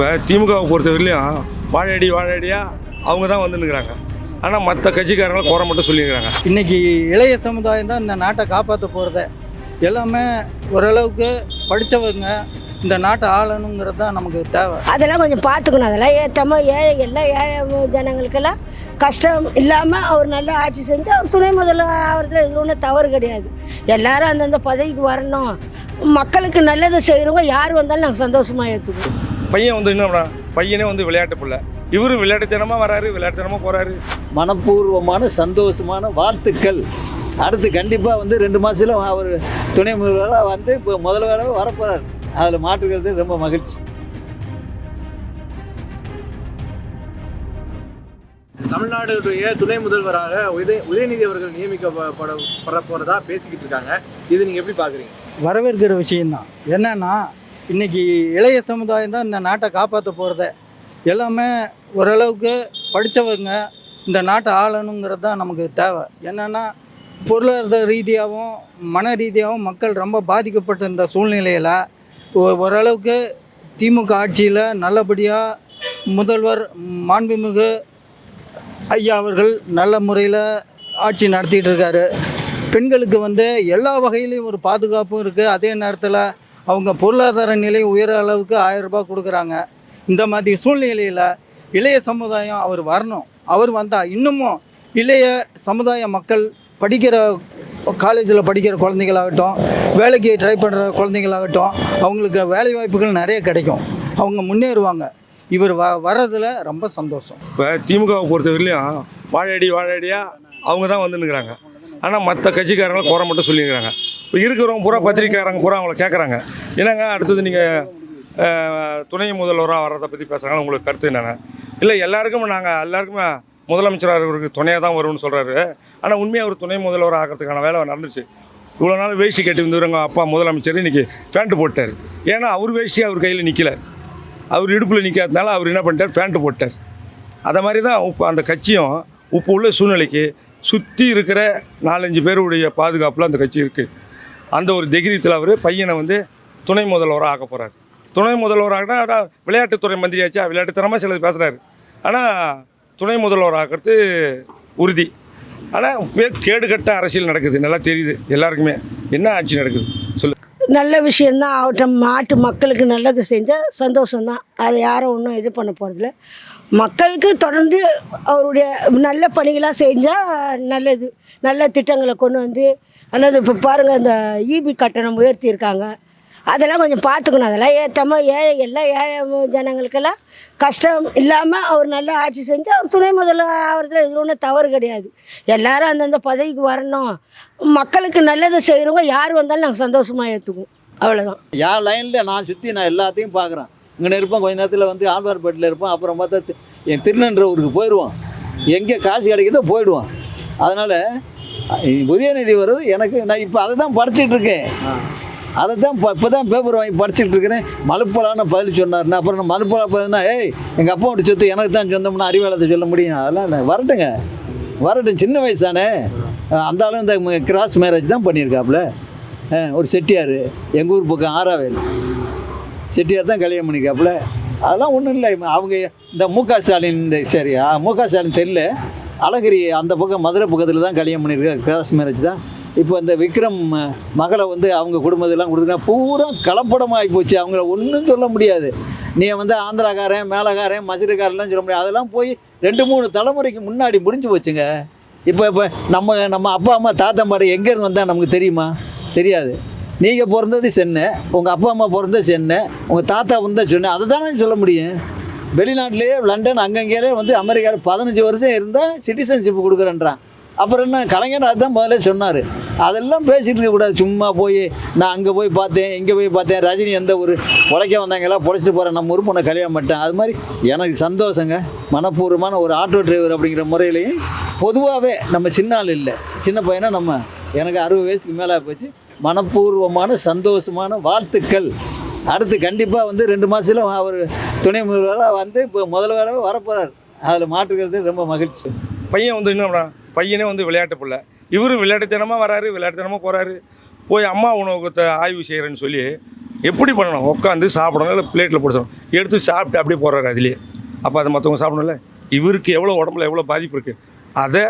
இப்போ திமுகவை பொறுத்தவரையிலையும் வாழடி வாழடியா அவங்க தான் வந்துன்னுக்குறாங்க. ஆனால் மற்ற கட்சிக்காரங்களை குறை மட்டும் சொல்லியிருக்கிறாங்க இன்னைக்கு இளைய சமுதாயம் தான் இந்த நாட்டை காப்பாற்ற போகிறத எல்லாமே ஓரளவுக்கு படித்தவங்க இந்த நாட்டை ஆளணுங்கிறது தான் நமக்கு தேவை. அதெல்லாம் கொஞ்சம் பார்த்துக்கணும். அதெல்லாம் ஏற்றாம ஏழை எல்லா ஏழை ஜனங்களுக்கெல்லாம் கஷ்டம் இல்லாமல் அவர் நல்லா ஆட்சி செஞ்சு அவர் துணை முதல்ல ஆகிறதுல இது ஒன்றும் தவறு கிடையாது. எல்லாரும் அந்தந்த பதவிக்கு வரணும். மக்களுக்கு நல்லதை செய்கிறவங்க யார் வந்தாலும் நாங்கள் சந்தோஷமாக ஏற்றுக்குவோம் பையன் வந்து என்ன பையனே வந்து விளையாட்டு பிள்ளை. இவரும் விளையாட்டுத்தனமாக வராரு விளையாட்டுத்தனமாக போகிறாரு மனப்பூர்வமான சந்தோஷமான வாழ்த்துக்கள். அடுத்து கண்டிப்பாக வந்து ரெண்டு மாதத்தில் அவர் துணை முதல்வராக வந்து இப்போ முதல்வராக வரப்போகிறார் அதில் மாற்றுக்கிறது ரொம்ப மகிழ்ச்சி. தமிழ்நாடுடைய துணை முதல்வராக உதய உதயநிதி அவர்கள் நியமிக்கப்பட பட போறதா பேசிக்கிட்டு இருக்காங்க. இது நீங்க எப்படி பாக்குறீங்க? வரவேற்கிற விஷயந்தான் என்னன்னா இன்னைக்கு இளைய சமுதாயம் தான் இந்த நாட்டை காப்பாற்ற போகிறத எல்லாமே ஓரளவுக்கு படித்தவங்க இந்த நாட்டை ஆளணுங்கிறது தான் நமக்கு தேவை. என்னென்னா பொருளாதார ரீதியாகவும் மன ரீதியாகவும் மக்கள் ரொம்ப பாதிக்கப்பட்ட இந்த சூழ்நிலையில் ஓரளவுக்கு திமுக ஆட்சியில் நல்லபடியாக முதல்வர் மாண்புமிகு ஐயா அவர்கள் நல்ல முறையில் ஆட்சி நடத்திட்டு இருக்காரு. பெண்களுக்கு வந்து எல்லா வகையிலையும் ஒரு பாதுகாப்பும் இருக்குது அதே நேரத்தில் அவங்க பொருளாதார நிலை உயர அளவுக்கு ஆயிரம் ரூபாய் கொடுக்குறாங்க. இந்த மாதிரி சூழ்நிலையில் இளைய சமுதாயம் அவர் வரணும். அவர் வந்தால் இன்னமும் இளைய சமுதாய மக்கள் படிக்கிற காலேஜில் படிக்கிற குழந்தைகளாகட்டும் வேலைக்கு ட்ரை பண்ணுற குழந்தைங்களாகட்டும் அவங்களுக்கு வேலை வாய்ப்புகள் நிறைய கிடைக்கும். அவங்க முன்னேறுவாங்க. இவர் வ வர்றதில் ரொம்ப சந்தோஷம். இப்போ திமுகவை பொறுத்தவரையிலையும் வாழடி வாழடியாக அவங்க தான் வந்துன்னுக்குறாங்க. ஆனால் மற்ற கட்சிக்காரங்களை குறை மட்டும் சொல்லியிருக்கிறாங்க. இப்போ இருக்கிறவங்க பூரா பத்திரிக்கைக்காரங்க பூரா அவங்கள கேட்குறாங்க என்னங்க அடுத்தது நீங்கள் துணை முதல்வராக வர்றதை பற்றி பேசுகிறாங்க உங்களுக்கு கருத்து என்னென்ன இல்லை எல்லாருக்கும் நாங்கள் எல்லாருக்குமே முதலமைச்சராக அவருக்கு துணையாக தான் வரும்னு சொல்கிறாரு ஆனால் உண்மையாக அவர் துணை முதல்வர் ஆகிறதுக்கான வேலை நடந்துச்சு இவ்வளோ நாள் வேஷ்டி கட்டி வந்துருங்க அப்பா முதலமைச்சர் இன்றைக்கி பேண்ட்டு போட்டார். ஏன்னா அவர் வேஷ்டி அவர் கையில் நிற்கல அவர் இடுப்பில் நிற்காதனால அவர் என்ன பண்ணிட்டார்? பேண்ட்டு போட்டார். அதை மாதிரி தான் இப்போ அந்த கட்சியும் இப்போ உள்ள சூழ்நிலைக்கு சுற்றி இருக்கிற நாலஞ்சு பேருடைய பாதுகாப்பில் அந்த கட்சி இருக்குது அந்த ஒரு தைரியத்தில் அவர் பையனை வந்து துணை முதல்வராக ஆக்க போகிறார் துணை முதல்வராகனா ஆனால் விளையாட்டுத்துறை மந்திரியாச்சா? விளையாட்டுத்தனமாக சிலது பேசுகிறாரு ஆனால் துணை முதல்வராகிறது உறுதி. ஆனால் கேடுகட்ட அரசியல் நடக்குது. நல்லா தெரியுது எல்லாருக்குமே. என்ன ஆட்சி நடக்குது? சொல்லு. நல்ல விஷயந்தான் அவர்கிட்ட நாட்டு மக்களுக்கு நல்லது செஞ்சால் சந்தோஷம்தான். அதை யாரும் ஒன்றும் இது பண்ண போகிறதில்ல மக்களுக்கு தொடர்ந்து அவருடைய நல்ல பணிகளாக செஞ்சால் நல்லது. நல்ல திட்டங்களை கொண்டு வந்து ஆனால் இப்போ பாருங்கள் அந்த ஈபி கட்டணம் உயர்த்தியிருக்காங்க. அதெல்லாம் கொஞ்சம் பார்த்துக்கணும். அதெல்லாம் ஏற்றாம ஏழை எல்லா ஏழை ஜனங்களுக்கெல்லாம் கஷ்டம் இல்லாமல் அவர் நல்லா ஆட்சி செஞ்சு அவர் துணை முதல்ல ஆகிறதுல இது ஒன்றும் தவறு கிடையாது. எல்லாரும் அந்தந்த பதவிக்கு வரணும். மக்களுக்கு நல்லதை செய்கிறவங்க யார் வந்தாலும் நாங்கள் சந்தோஷமாக ஏற்றுக்குவோம் அவ்வளோதான் என் லைனில் நான் சுற்றி நான் எல்லாத்தையும் பார்க்குறேன். இங்கே இருப்போம் கொஞ்ச நேரத்தில் வந்து ஆழ்வார்பேட்டில் இருப்போம். அப்புறம் பார்த்தா என் திருநன்ற ஊருக்கு போயிடுவோம் எங்கே காசு கிடைக்குதோ போயிடுவோம். அதனால் உதயநிதி வருது எனக்கு நான் இப்போ அதை தான் படிச்சுட்டு இருக்கேன். அதை தான் இப்போ தான் பேப்பர் வாங்கி படிச்சுட்டு இருக்கிறேன். மலுப்பலான பதில் சொன்னார்னா அப்புறம் நான் மலுப்பலா பதில்னா ஏய் எங்கள் அப்பா சொத்து எனக்கு தான் சொந்தம்னா அறிவாளத்தை சொல்ல முடியும். அதெல்லாம் இல்லை வரட்டுங்க. வரட்டும் சின்ன வயசு தானே அஹ் அந்த ஆளும் இந்த கிராஸ் மேரேஜ் தான் பண்ணியிருக்காப்புல. ஒரு செட்டியார் எங்கள் ஊர் பக்கம் ஆறாவேல். செட்டியார் தான் கல்யாணம் பண்ணிக்காப்புல அதெல்லாம் ஒன்றும் இல்லை. அவங்க இந்த மு க ஸ்டாலின் இந்த சரி ஆ, மு க ஸ்டாலின் தெரியல. அழகிரி அந்த பக்கம் மதுரை பக்கத்தில் தான் கல்யாணம் பண்ணியிருக்காங்க கிராஸ் மேரேஜ் தான். இப்போ இந்த விக்ரம் மகளை வந்து அவங்க குடும்பத்தெல்லாம் கொடுத்துருக்கா பூரா கலப்படமாக போச்சு. அவங்கள ஒன்றும் சொல்ல முடியாது. நீ வந்து ஆந்திராக்காரன் மேலக்காரன் மசிறுக்காரன்லாம் சொல்ல முடியாது. அதெல்லாம் போய் ரெண்டு மூணு தலைமுறைக்கு முன்னாடி முடிஞ்சு போச்சுங்க. இப்போ இப்போ நம்ம நம்ம அப்பா அம்மா தாத்தா பாடு எங்கேருந்து வந்தால் நமக்கு தெரியுமா? தெரியாது. நீங்கள் பிறந்தது சென்னை உங்கள் அப்பா அம்மா பிறந்தது சென்னை உங்கள் தாத்தா வந்தால் சென்னை அதை தானே சொல்ல முடியும்? வெளிநாட்டிலேயே லண்டன் அங்கங்கேயே வந்து அமெரிக்காவில் பதினஞ்சு வருஷம் இருந்தால் சிட்டிசன்ஷிப் கொடுக்குறேன்றான். அப்புறம் என்ன கலைஞர் அதுதான் முதல்ல சொன்னார். அதெல்லாம் பேசிட்டு இருக்கக்கூடாது சும்மா போய் நான் அங்கே போய் பார்த்தேன் இங்கே போய் பார்த்தேன் ரஜினி எந்த ஒரு உழைக்க வந்தாங்களா பொழைச்சிட்டு போகிறேன் நம்ம ஊர் பொண்ணை கல்யாணம் பண்ணிட்டேன். அது மாதிரி எனக்கு சந்தோஷங்க. மனப்பூர்வமான ஒரு ஆட்டோ டிரைவர் அப்படிங்கிற முறையிலையும் பொதுவாகவே நம்ம சின்ன ஆள் இல்லை. சின்ன பையனாக நம்ம எனக்கு அறுபது வயசுக்கு மேலே போச்சு. மனப்பூர்வமான சந்தோஷமான வாழ்த்துக்கள். அடுத்து கண்டிப்பாக வந்து ரெண்டு மாதத்தில் அவர் துணை முதல்வராக வந்து இப்போ முதல்வராக வரப்போகிறார் அதில் மாற்றுக்கிறது ரொம்ப மகிழ்ச்சி. பையன் வந்து என்ன பையனே வந்து விளையாட்டு பிள்ளை. இவரும் விளையாட்டுத்தனமாக வராரு விளையாட்டுத்தனமாக போகிறாரு போய் அம்மா உணவகத்தை ஆய்வு செய்கிறேன்னு சொல்லி எப்படி பண்ணணும்? உட்காந்து சாப்பிடணும் இல்லை பிளேட்டில் போடணும் எடுத்து சாப்பிட்டு அப்படியே போடுறாரு அதுலேயே. அப்போ அதை மற்றவங்க சாப்பிடணும்ல? இவருக்கு எவ்வளோ உடம்புல எவ்வளோ பாதிப்பு இருக்குது அதை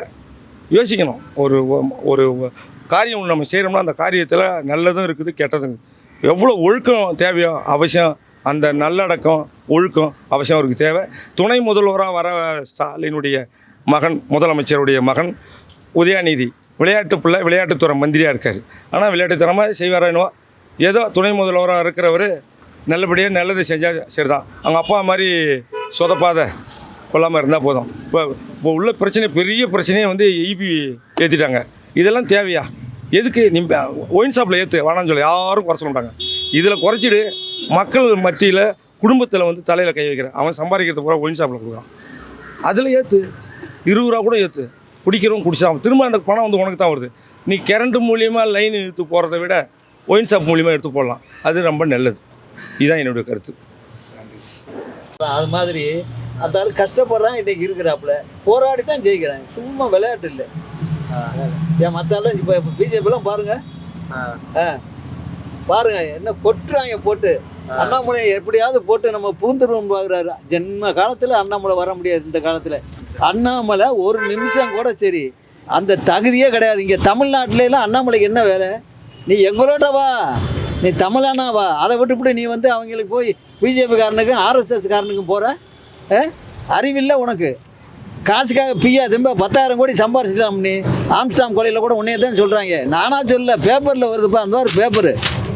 யோசிக்கணும். ஒரு ஒரு காரியம் நம்ம செய்கிறோம்னா அந்த காரியத்தில் நல்லதும் இருக்குது கெட்டதும் இருக்குது. எவ்வளோ ஒழுக்கம் தேவையோ அவசியம் அந்த நல்லடக்கம் ஒழுக்கம் அவசியம் அவருக்கு தேவை. துணை முதல்வராக வர ஸ்டாலினுடைய மகன் முதலமைச்சருடைய மகன் உதயாநிதி. விளையாட்டு பிள்ளை விளையாட்டுத்துறை மந்திரியாக இருக்கார். ஆனால் விளையாட்டுத்தனமாக செய்வாரோ ஏதோ துணை முதல்வராக இருக்கிறவர் நல்லபடியாக நல்லது செஞ்சால் சரிதான். அவங்க அப்பா மாதிரி சொதப்பாத கொள்ளாமல் இருந்தால் போதும். இப்போ இப்போ உள்ள பிரச்சனை பெரிய பிரச்சனையை வந்து இபி ஏற்றிட்டாங்க இதெல்லாம் தேவையா? எதுக்கு நீ ஒயின் ஷாப்பில் ஏற்று வேணாம்னு சொல்லி. யாரும் குறைச்ச மாட்டாங்க. இதில் குறைச்சிடு மக்கள் மத்தியில் குடும்பத்தில் வந்து தலையில் கை வைக்கிறேன். அவன் சம்பாதிக்கிறது பூரா ஒயின் ஷாப்பில் கொடுக்குறான். அதில் ஏற்று இருபது ரூபா கூட ஏற்று குடிக்கிறவன் குடிச்சான் திரும்ப அந்த பணம் வந்து உனக்கு தான் வருது. நீ கரண்ட்டு மூலியமாக லைன் இழுத்து போகிறத விட ஒயின் ஷாப் மூலியமாக எடுத்து போடலாம். அது ரொம்ப நல்லது. இதுதான் என்னுடைய கருத்து. அது மாதிரி அந்த கஷ்டப்படுறான் இன்றைக்கி இருக்கிறாப்புல. போராடி தான் ஜெயிக்கிறாங்க சும்மா விளையாட்டு இல்லை. ஏன் மற்ற ஆளும் இப்போ இப்போ பிஜேபிலாம் பாருங்க. ஆ. பாருங்க என்ன கொட்டுறாங்க போட்டு. அண்ணாமலை எப்படியாவது போட்டு நம்ம பூந்துருவோம் பார்க்குறாரு ஜென்ம காலத்தில் அண்ணாமலை வர முடியாது இந்த காலத்தில். அண்ணாமலை ஒரு நிமிஷம் கூட சரி அந்த தகுதியே கிடையாது. இங்கே தமிழ்நாட்டிலலாம் அண்ணாமலைக்கு என்ன வேலை? நீ எங்களோட வா. நீ தமிழானா வா. அதை விட்டுவிட்டு நீ வந்து அவங்களுக்கு போய் பிஜேபி காரனுக்கும் ஆர்எஸ்எஸ் காரனுக்கும் போகிற அறிவில்லை உனக்கு. காசுக்காக பியா திரும்ப பத்தாயிரம் கோடி சம்பாரிச்சிடலாம் நீ ஆம்ஸ்டாம் கொலையில் கூட உன்னையே தான் சொல்கிறாங்க நானாக சொல்ல பேப்பரில் வருதுப்பா அந்த மாதிரி பேப்பரு.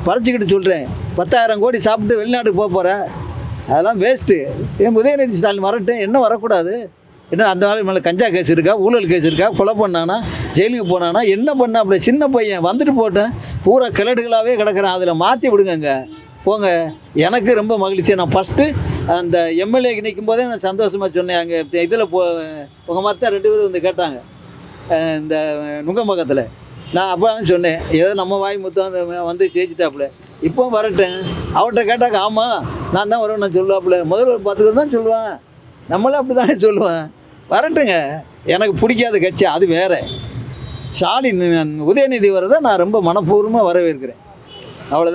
படிச்சுக்கிட்டு சொல்கிறேன் பத்தாயிரம் கோடி சாப்பிட்டு வெளிநாட்டுக்கு போக போகிறேன் அதெல்லாம் வேஸ்ட்டு ஏன் உதயநிதி ஸ்டாலின் வரட்டும் என்ன வரக்கூடாது? என்ன அந்த மாதிரி மேலே கஞ்சா கேஸ் இருக்கா? ஊழல் கேஸ் இருக்கா? கொலை பண்ணானா? ஜெயிலுக்கு போனானா? என்ன பண்ண? அப்படி சின்ன பையன் வந்துட்டு போட்டேன். பூரா கிழடுகளாகவே கிடக்குறான். அதில் மாற்றி விடுங்கங்க. போங்க. எனக்கு ரொம்ப மகிழ்ச்சி நான் ஃபஸ்ட்டு அந்த எம்எல்ஏக்கு நிற்கும் போதே நான் சந்தோஷமாக சொன்னேன். அங்கே இதில் போ உங்கள் மாதிரி தான் ரெண்டு பேரும் வந்து கேட்டாங்க. இந்த நுங்கம்பக்கத்தில் நான் அப்போ சொன்னேன். ஏதோ நம்ம வாய் முத்தம் அந்த வந்து ஜெயிச்சிட்டாப்புல. இப்போ வரட்டேன். அவர்கிட்ட கேட்டாக்க ஆமாம் நான் தான் வருவேன் நான் சொல்லுவாப்புல. முதல்வர் பார்த்துக்கிட்டு தான் சொல்லுவேன். நம்மளும் அப்படி தானே சொல்லுவேன். வரட்டுங்க. எனக்கு பிடிக்காத கட்சி அது வேற. ஸ்டாலின் உதயநிதி வரதை நான் ரொம்ப மனப்பூர்வமாக வரவேற்கிறேன். அவ்வளோதான்